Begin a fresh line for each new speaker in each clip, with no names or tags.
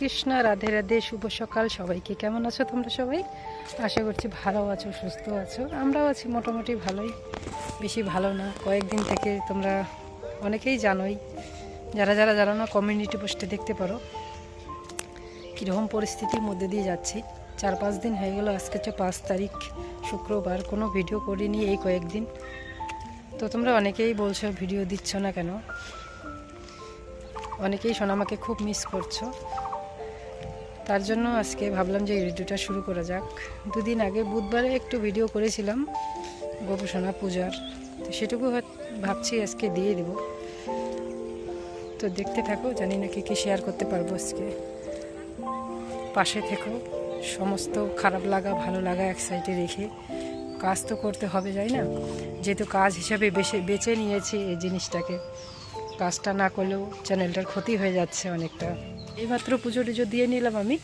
কৃষ্ণ, রাধে রাধে, শুভ সকাল। সবাইকে কেমন আছো তোমরা সবাই? আশা করছি ভালো আছো, সুস্থ আছো। আমরাও আছি মোটামুটি ভালোই। বেশি ভালো না। কয়েকদিন থেকে তোমরা অনেকেই জানোই। যারা যারা জানো না কমিউনিটি পোস্টে দেখতে পারো। কীরকম পরিস্থিতির মধ্যে দিয়ে যাচ্ছি। চার পাঁচ দিন হয়ে গেল, আজকে হচ্ছে পাঁচ তারিখ, শুক্রবার। কোনো ভিডিও করিনি এই কয়েকদিন। তো তোমরা অনেকেই বলছো ভিডিও দিচ্ছ না কেন? অনেকেই শোনা, আমাকে খুব মিস করছ। তার জন্য আজকে ভাবলাম যে ভিডিওটা শুরু করা যাক। দুদিন আগে বুধবারে একটু ভিডিও করেছিলাম, গোপসোনা পূজার। তো সেটুকু ভাবছি আজকে দিয়ে দেব। তো দেখতে থাকো, জানি না কি কী শেয়ার করতে পারব আজকে। পাশে থেকো, সমস্ত খারাপ লাগা, ভালো লাগা এক সাইডে রেখে কাজ তো করতে হবে, যাই না? যেহেতু কাজ হিসাবে বেছে বেছে নিয়েছি এই জিনিসটাকে। কাজটা না করলেও চ্যানেলটার ক্ষতি হয়ে যাচ্ছে অনেকটা। এইমাত্র পুজো টুজো দিয়ে নিলাম আমি।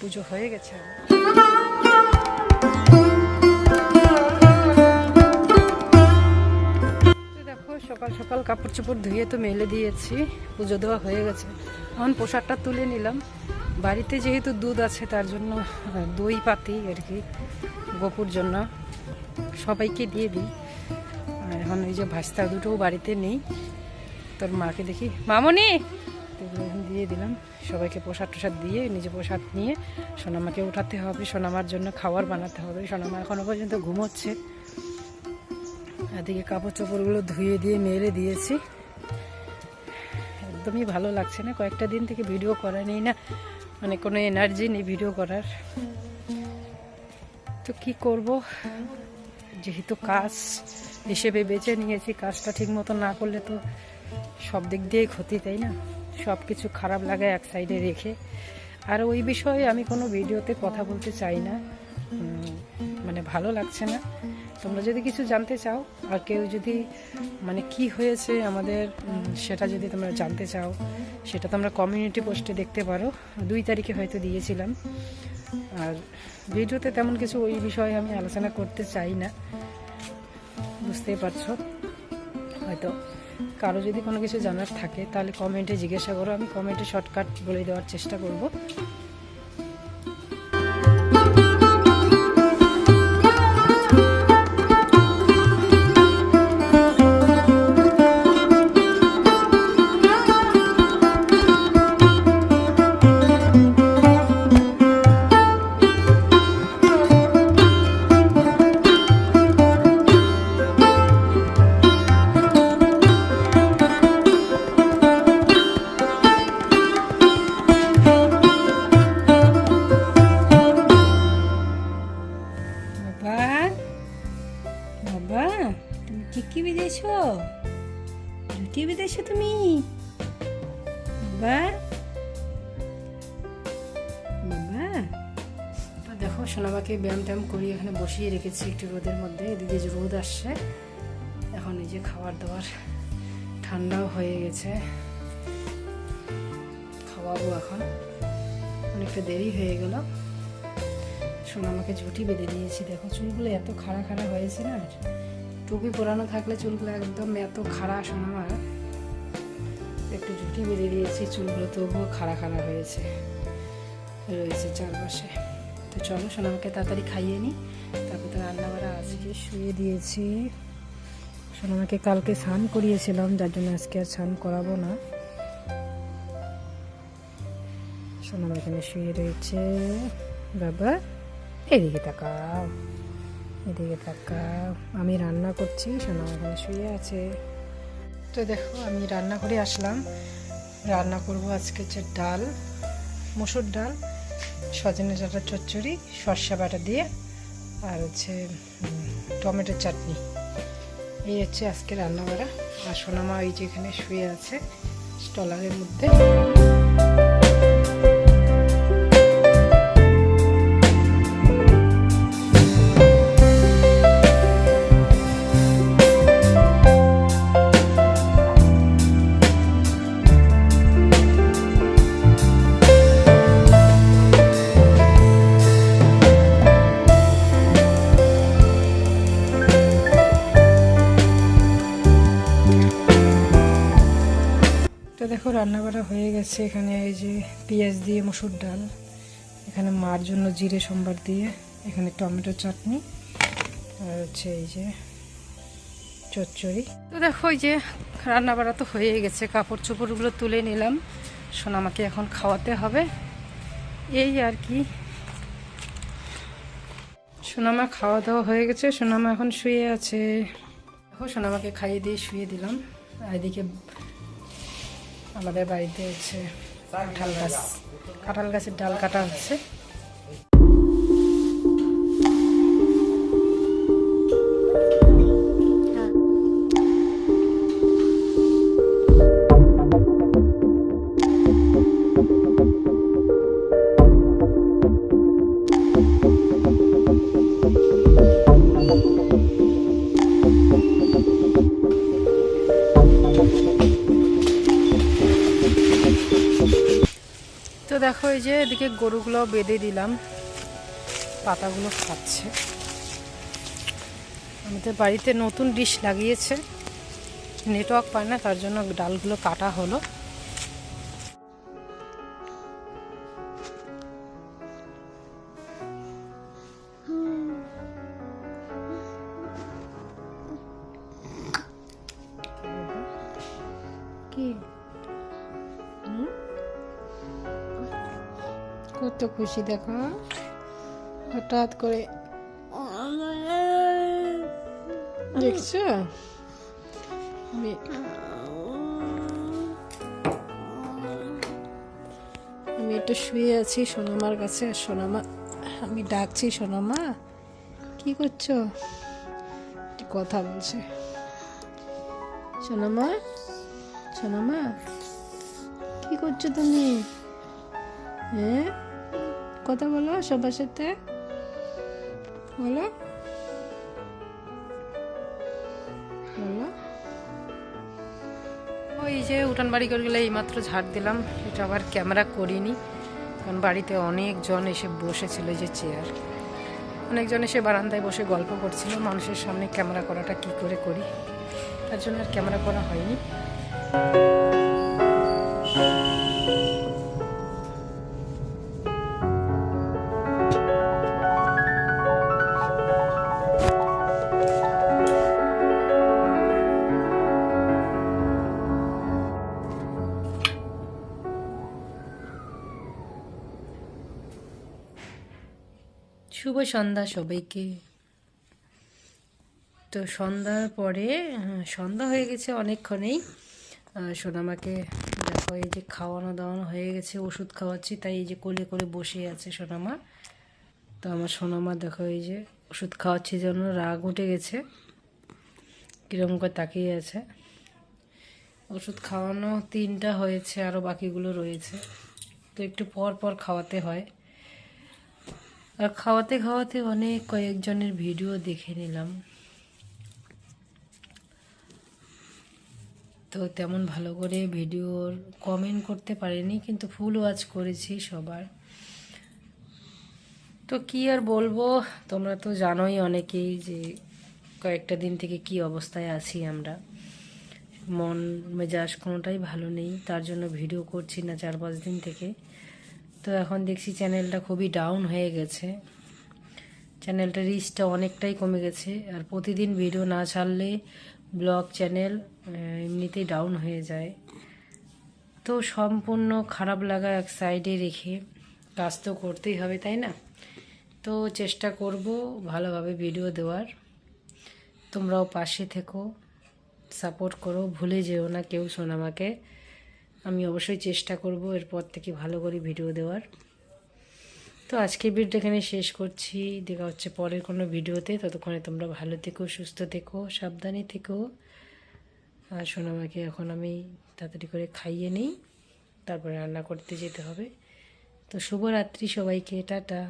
পুজো হয়ে গেছে দেখো, সকাল সকাল কাপড় চোপড় ধুয়ে তো মেলে দিয়েছি, পুজো দেওয়া হয়ে গেছে। এখন পোশাকটা তুলে নিলাম। বাড়িতে যেহেতু দুধ আছে, তার জন্য দই পাতি আর কি, গোপুর জন্য সবাইকে দিয়ে দিই। আর এখন ওই যে ভাস্তা দুটোও বাড়িতে নেই। তোর মাকে দেখি, মামনি! এগুলো দিয়ে দিলাম। সবাইকে প্রসাদ টসাদ দিয়ে নিজে প্রসাদ নিয়ে সোনামাকে উঠাতে হবে, সোনামার জন্য খাবার বানাতে হবে। সোনামা এখনও পর্যন্ত ঘুমোচ্ছে। এদিকে কাপড় চোপড়গুলো ধুয়ে দিয়ে মেরে দিয়েছি। একদমই ভালো লাগছে না। কয়েকটা দিন থেকে ভিডিও করা নেই না। মানে কোনো এনার্জি নেই ভিডিও করার। তো কি করব? যেহেতু কাজ হিসেবে বেছে নিয়েছি, কাজটা ঠিক মতো না করলে তো সব দিক দিয়েই ক্ষতি, তাই না? সব কিছু খারাপ লাগে এক সাইডে রেখে। আর ওই বিষয়ে আমি কোনো ভিডিওতে কথা বলতে চাই না। মানে ভালো লাগছে না। তোমরা যদি কিছু জানতে চাও, আর কেউ যদি মানে কি হয়েছে আমাদের সেটা যদি তোমরা জানতে চাও, সেটা তোমরা কমিউনিটি পোস্টে দেখতে পারো। দুই তারিখে হয়তো দিয়েছিলাম। আর ভিডিওতে তেমন কিছু ওই বিষয়ে আমি আলোচনা করতে চাই না। বুঝতেই পারছ? হয়তো কারও যদি কোনো কিছু জানার থাকে, তাহলে কমেন্টে জিজ্ঞাসা করো, আমি কমেন্টে শর্টকাট বলে দেওয়ার চেষ্টা করব। রুটি বিদেছো তুমি? বাবা। দেখো সোনামাকে ব্যায়াম ট্যায়াম করি এখানে বসিয়ে রেখেছি একটু রোদের মধ্যে। এদিকে যে রোদ আসছে, এখন এই যে খাবার দাবার ঠান্ডাও হয়ে গেছে। খাওয়াবো এখন। অনেকটা দেরি হয়ে গেল। শোনো আমাকে ঝুঁটি বেঁধে দিয়েছি। দেখো, চুলগুলো এত খাড়া খাড়া হয়েছে না? টুপি পরানো থাকলে চুলগুলো একদম এত খাড়া আমার। একটু ঝুঁটি বেঁধে দিয়েছি, চুলগুলো তবুও খাড়া খাড়া হয়েছে, রয়েছে চারপাশে। তো চলো শোনো আমাকে তাড়াতাড়ি খাইয়ে নিই তারপর তো রান্না বাড়া আজকে শুয়ে দিয়েছি। শোনো আমাকে কালকে স্নান করিয়েছিলাম, যার জন্য আজকে আর স্নান করাবো না। সোনাম এখানে শুয়ে রয়েছে। বাবা, এদিকে তাকাও। এদিকে তাকাও আমি রান্না করছি সোনাম এখানে শুয়ে আছে। তো দেখো, আমি রান্না করে আসলাম। রান্না করব আজকে হচ্ছে ডাল, মুসুর ডাল, সজনে ডাটা চচ্চড়ি, সর্ষা বাটা দিয়ে, আর হচ্ছে টমেটোর চাটনি। এই হচ্ছে আজকে রান্না করা আর সোনামা ওই যেখানে শুয়ে আছে, স্টলারের মধ্যে। দেখো দেখো রান্না বাড়া হয়ে গেছে এখানে এই যে পেঁয়াজ দিয়ে মসুর ডাল। এখানে মার জন্য জিরে, সম্বার দিয়ে এখানে টমেটো চাটনি আর হচ্ছে এই যে চচ্চড়ি। তো দেখো, এই যে রান্না বাড়া তো হয়ে গেছে। কাপড় চোপড়গুলো তুলে নিলাম। সোনামাকে এখন খাওয়াতে হবে। এই আর কি। সোনামা খাওয়া দাওয়া হয়ে গেছে। সোনামা এখন শুয়ে আছে। দেখো, সোনামাকে খাইয়ে দিয়ে শুয়ে দিলাম। এদিকে আমাদের বাড়িতে হচ্ছে কাঁঠাল গাছ। কাঁঠাল গাছের ডাল কাটা হচ্ছে। যে এদিকে গরুগুলো বেঁধে দিলাম। পাতাগুলো খাচ্ছে। আমাদের বাড়িতে নতুন ডিশ লাগিয়েছে। নেটওয়ার্ক পায় না, তার জন্য ডালগুলো কাটা হলো। কি? কত খুশি, দেখো। হঠাৎ করে দেখছ? আমি একটু শুয়ে আছি সোনামার কাছে সোনামা, আমি ডাকছি, সোনামা। কি করছ? কথা বলছে। সোনামা সোনামা, কি করছ তুমি? হ্যাঁ? কথা বলো, সবার সাথে। বলো। ওই যে উঠান বাড়ি করে গেলে এইমাত্র ঝাড় দিলাম, এটা আবার ক্যামেরা করিনি, কারণ বাড়িতে অনেকজন এসে বসেছিল যে চেয়ার অনেকজন এসে বারান্দায় বসে গল্প করছিল, মানুষের সামনে ক্যামেরা করাটা কি করে করি? তার জন্য আর ক্যামেরা করা হয়নি। শুভ সন্ধ্যা সবাইকে। তো সন্ধ্যার পরে আহ, সন্ধ্যা হয়ে গেছে অনেকক্ষণেই। সোনামাকে দেখো এই যে খাওয়ানো দাওয়ানো হয়ে গেছে ওষুধ খাওয়াচ্ছি তাই এই যে কোলে করে বসে আছে সোনামা। তো আমার সোনামা দেখো এই যে ওষুধ খাওয়াচ্ছি জন্য রাগ উঠে গেছে কীরকম করে তাকিয়ে আছে। ওষুধ খাওয়ানো তিনটা হয়েছে আরও বাকিগুলো রয়েছে। তো একটু পর পর খাওয়াতে হয়। আর খাওয়াতে খাওয়াতে অনেক কয়েকজনের ভিডিও দেখে নিলাম। তো তেমন ভালো করে ভিডিওর কমেন্ট করতে পারিনি, কিন্তু ফুল ওয়াচ করেছি সবার। তো কি আর বলব, তোমরা তো জানোই অনেকেই যে কয়েকটা দিন থেকে কি অবস্থায় আছি আমরা। মন মেজাজ কোনোটাই ভালো নেই, তার জন্য ভিডিও করছি না চার পাঁচ দিন থেকে। তো এখন দেখছি চ্যানেলটা খুবই ডাউন হয়ে গেছে। চ্যানেলটা রিচটা অনেকটাই কমে গেছে। আর প্রতিদিন ভিডিও না ছাড়লে ব্লগ চ্যানেল এমনিতেই ডাউন হয়ে যায়। তো সম্পূর্ণ খারাপ লাগা এক সাইডে রেখে কাজ তো করতেই হবে, তাই না? তো চেষ্টা করব ভালোভাবে ভিডিও দেওয়ার। তোমরাও পাশে থেকো সাপোর্ট করো, ভুলে যেও না কেউ সোনামাকে। আমি অবশ্যই চেষ্টা করব এরপর থেকে ভালো করে ভিডিও দেওয়ার। তো আজকে ভিডিওটা এখানে শেষ করছি। দেখা হচ্ছে পরের কোনো ভিডিওতে ততক্ষণে তোমরা ভালো থেকো, সুস্থ থেকো, সাবধানে থেকো। আর সোনামাকে এখন আমি তাড়াতাড়ি করে খাইয়ে নিই। তারপরে রান্না করতে যেতে হবে। তো শুভরাত্রি সবাইকে, টাটা।